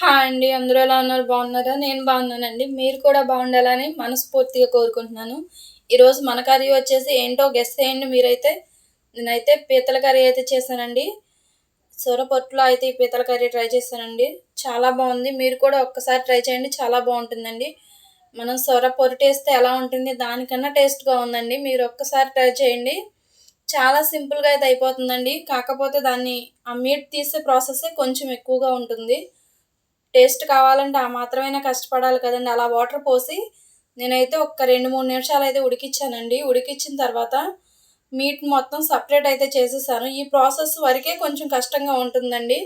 Hi అండి అందరూ ఎలా ఉన్నారు? బాగున్నారా? నేను బాగున్నానండి. మీరు కూడా బాగుండాలని మనస్ఫూర్తిగా కోరుకుంటున్నాను. ఈరోజు మన కర్రీ వచ్చేసి ఏంటో గెస్ చేయండి మీరైతే. నేనైతే పీతల కర్రీ అయితే చేశానండి. సొరపొట్టులో అయితే ఈ పీతల కర్రీ ట్రై చేశానండి. చాలా బాగుంది. మీరు కూడా ఒక్కసారి ట్రై చేయండి. చాలా బాగుంటుందండి. మనం సొర పొరటు వేస్తే ఎలా ఉంటుంది? దానికన్నా టేస్ట్గా ఉందండి. మీరు ఒక్కసారి ట్రై చేయండి. చాలా సింపుల్గా అయితే అయిపోతుందండి. కాకపోతే దాన్ని ఆ మీట్ తీసే ప్రాసెస్ కొంచెం ఎక్కువగా ఉంటుంది. టేస్ట్ కావాలంటే ఆ మాత్రమైనా కష్టపడాలి కదండి. అలా వాటర్ పోసి నేనైతే ఒక రెండు మూడు నిమిషాలు అయితే ఉడికిచ్చానండి. ఉడికిచ్చిన తర్వాత మీట్ మొత్తం సపరేట్ అయితే చేసేసాను. ఈ ప్రాసెస్ వరకే కొంచెం కష్టంగా ఉంటుందండి.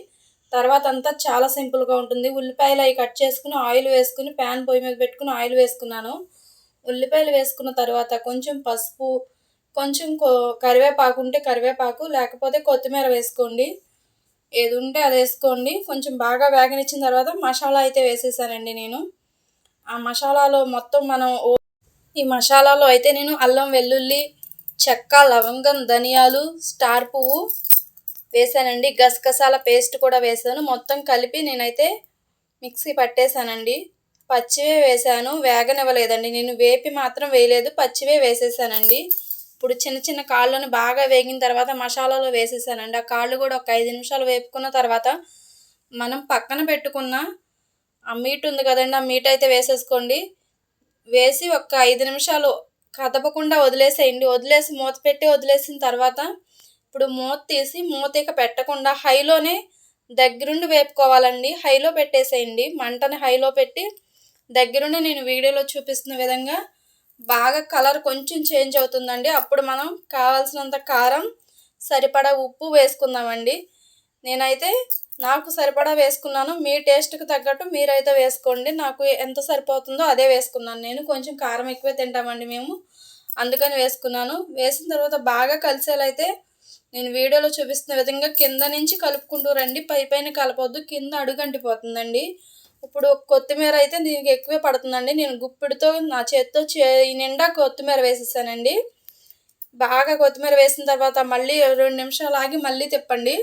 తర్వాత అంతా చాలా సింపుల్గా ఉంటుంది. ఉల్లిపాయలు అవి కట్ చేసుకుని ఆయిల్ వేసుకుని ప్యాన్ పొయ్యి మీద పెట్టుకుని ఆయిల్ వేసుకున్నాను. ఉల్లిపాయలు వేసుకున్న తర్వాత కొంచెం పసుపు కొంచెం కరివేపాకు ఉంటే కరివేపాకు లేకపోతే కొత్తిమీర వేసుకోండి. ఏది ఉంటే అది వేసుకోండి. కొంచెం బాగా వేగనిచ్చిన తర్వాత మసాలా అయితే వేసేసానండి నేను. ఆ మసాలాలో మొత్తం మనం ఈ మసాలాలో అయితే నేను అల్లం వెల్లుల్లి చెక్క లవంగం ధనియాలు స్టార్ పువ్వు వేసానండి. గసగసాల పేస్ట్ కూడా వేసాను. మొత్తం కలిపి నేనైతే మిక్సీ పట్టేశానండి పచ్చివే వేసాను. వేగనివ్వలేదండి. నేను వేపి మాత్రం వేయలేదు. పచ్చివే వేసేసానండి. ఇప్పుడు చిన్న చిన్న కాళ్ళను బాగా వేగిన తర్వాత మసాలాలో వేసేసానండి. ఆ కాళ్ళు కూడా ఒక ఐదు నిమిషాలు వేపుకున్న తర్వాత మనం పక్కన పెట్టుకున్న ఆ మీట్ ఉంది కదండి ఆ మీట్ అయితే వేసేసుకోండి. వేసి ఒక ఐదు నిమిషాలు కదపకుండా వదిలేసేయండి. వదిలేసి మూత పెట్టి వదిలేసిన తర్వాత ఇప్పుడు మూత తీసి మూత ఇక పెట్టకుండా హైలోనే దగ్గరుండి వేపుకోవాలండి. హైలో పెట్టేసేయండి. మంటని హైలో పెట్టి దగ్గరుండి నేను వీడియోలో చూపిస్తున్న విధంగా బాగా కలర్ కొంచెం చేంజ్ అవుతుందండి. అప్పుడు మనం కావాల్సినంత కారం సరిపడా ఉప్పు వేసుకుందామండి. నేనైతే నాకు సరిపడా వేసుకున్నాను. మీ టేస్ట్కి తగ్గట్టు మీరైతే వేసుకోండి. నాకు ఎంత సరిపోతుందో అదే వేసుకున్నాను. నేను కొంచెం కారం ఎక్కువే తింటామండి మేము. అందుకని వేసుకున్నాను. వేసిన తర్వాత బాగా కలిసేలైతే నేను వీడియోలో చూపిస్తున్న విధంగా కింద నుంచి కలుపుకుంటూ రండి. పై పైన కలపొద్దు. కింద అడుగంటిపోతుందండి. ఇప్పుడు కొత్తిమీర అయితే దీనికి ఎక్కువే పడుతుందండి. నేను గుప్పిడితో నా చేతితో చే నిండా కొత్తిమీర వేసేసానండి. బాగా కొత్తిమీర వేసిన తర్వాత మళ్ళీ రెండు నిమిషాలు ఆగి మళ్ళీ తిప్పండి.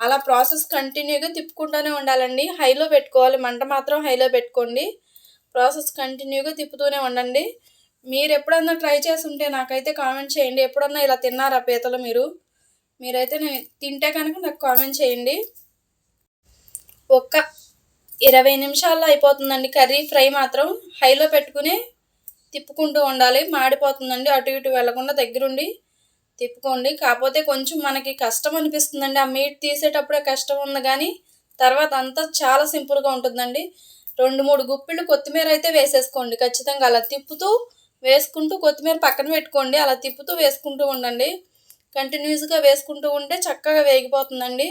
అలా ప్రాసెస్ కంటిన్యూగా తిప్పుకుంటూనే ఉండాలండి. హైలో పెట్టుకోవాలి. మంట మాత్రం హైలో పెట్టుకోండి. ప్రాసెస్ కంటిన్యూగా తిప్పుతూనే ఉండండి. మీరు ఎప్పుడన్నా ట్రై చేసి ఉంటే నాకైతే కామెంట్ చేయండి. ఎప్పుడన్నా ఇలా తిన్నారా పీతలు మీరు? మీరైతే నేను తింటే కనుక నాకు కామెంట్ చేయండి. ఒక్క ఇరవై నిమిషాల్లో అయిపోతుందండి. కర్రీ ఫ్రై మాత్రం హైలో పెట్టుకుని తిప్పుకుంటూ ఉండాలి. మాడిపోతుందండి. అటు ఇటు వెళ్ళకుండా దగ్గరుండి తిప్పుకోండి. కాకపోతే కొంచెం మనకి కష్టం అనిపిస్తుందండి. ఆ మీట్ తీసేటప్పుడే కష్టం ఉంది కానీ తర్వాత అంతా చాలా సింపుల్గా ఉంటుందండి. రెండు మూడు గుప్పిళ్ళు కొత్తిమీర అయితే వేసేసుకోండి. ఖచ్చితంగా అలా తిప్పుతూ వేసుకుంటూ కొత్తిమీర పక్కన పెట్టుకోండి. అలా తిప్పుతూ వేసుకుంటూ ఉండండి. కంటిన్యూస్గా వేసుకుంటూ ఉంటే చక్కగా వేగిపోతుందండి.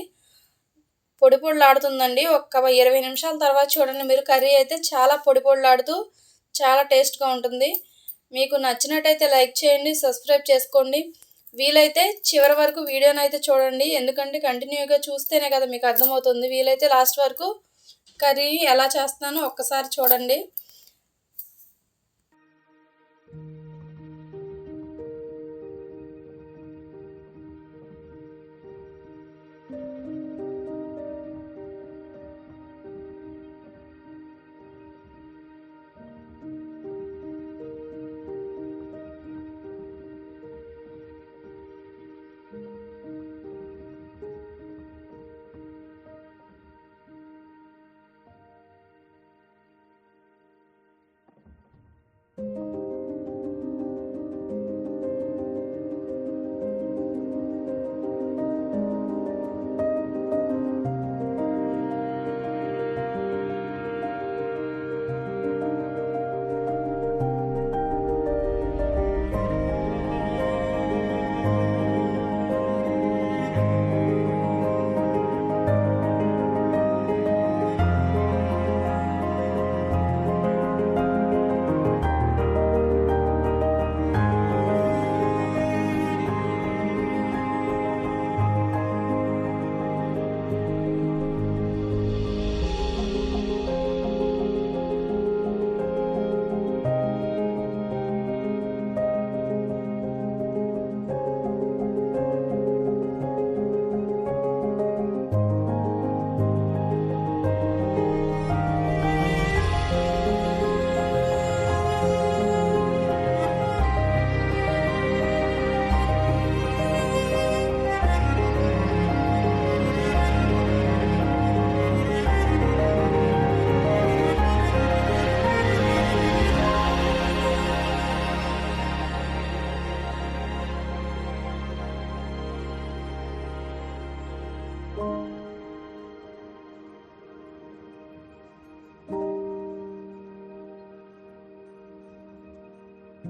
పొడి పొడిలాడుతుందండి ఒక్క ఇరవై నిమిషాల తర్వాత చూడండి మీరు కర్రీ అయితే చాలా పొడి పొడిలాడుతూ చాలా టేస్ట్గా ఉంటుంది. మీకు నచ్చినట్టయితే లైక్ చేయండి సబ్స్క్రైబ్ చేసుకోండి. వీలైతే చివరి వరకు వీడియోని అయితే చూడండి. ఎందుకంటే కంటిన్యూగా చూస్తేనే కదా మీకు అర్థమవుతుంది. వీలైతే లాస్ట్ వరకు కర్రీ ఎలా చేస్తానో ఒక్కసారి చూడండి.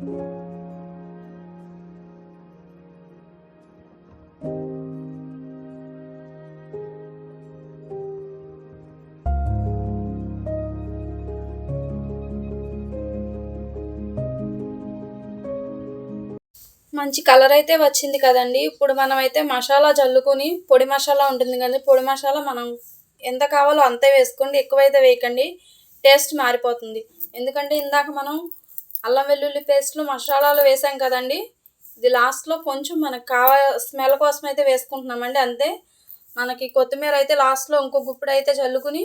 మంచి కలర్ అయితే వచ్చింది కదండి. ఇప్పుడు మనం అయితే మసాలా జల్లుకొని పొడి మసాలా ఉంటుంది కదండి. పొడి మసాలా మనం ఎంత కావాలో అంతే వేసుకోండి. ఎక్కువైతే వేయకండి. టేస్ట్ మారిపోతుంది. ఎందుకంటే ఇందాక మనం అల్లం వెల్లుల్లి పేస్ట్లు మసాలాలు వేసాం కదండి. ఇది లాస్ట్లో కొంచెం మనకు కావా స్మెల్ కోసం అయితే వేసుకుంటున్నామండి. అంతే. మనకి కొత్తిమీర అయితే లాస్ట్లో ఇంకో గుప్పుడు అయితే చల్లుకుని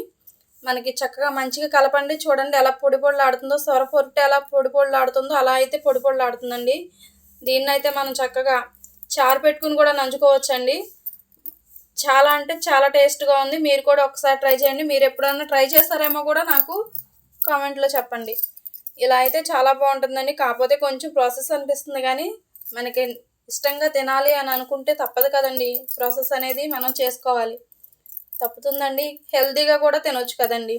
మనకి చక్కగా మంచిగా కలపండి. చూడండి ఎలా పొడి పొడిలాడుతుందో. సొర పొట్టు ఎలా పొడి పొడిలాడుతుందో అలా అయితే పొడి పొడిలాడుతుందండి. దీన్ని అయితే మనం చక్కగా చారు పెట్టుకుని కూడా నంచుకోవచ్చండి. చాలా అంటే చాలా టేస్ట్గా ఉంది. మీరు కూడా ఒకసారి ట్రై చేయండి. మీరు ఎప్పుడైనా ట్రై చేస్తారేమో కూడా నాకు కామెంట్లో చెప్పండి. ఇలా అయితే చాలా బాగుంటుందండి. కాకపోతే కొంచెం ప్రాసెస్ అనిపిస్తుంది కానీ మనకి ఇష్టంగా తినాలి అని అనుకుంటే తప్పదు కదండి. ప్రాసెస్ అనేది మనం చేసుకోవాలి. తప్పుతుందండి. హెల్తీగా కూడా తినొచ్చు కదండి.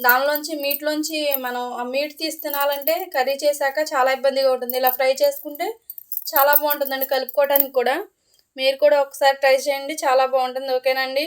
దానిలోంచి మీట్లోంచి మనం ఆ మీట్ తీసి తినాలంటే కర్రీ చేశాక చాలా ఇబ్బందిగా ఉంటుంది. ఇలా ఫ్రై చేసుకుంటే చాలా బాగుంటుందండి కలుపుకోవడానికి కూడా. మీరు కూడా ఒకసారి ట్రై చేయండి. చాలా బాగుంటుంది. ఓకేనండి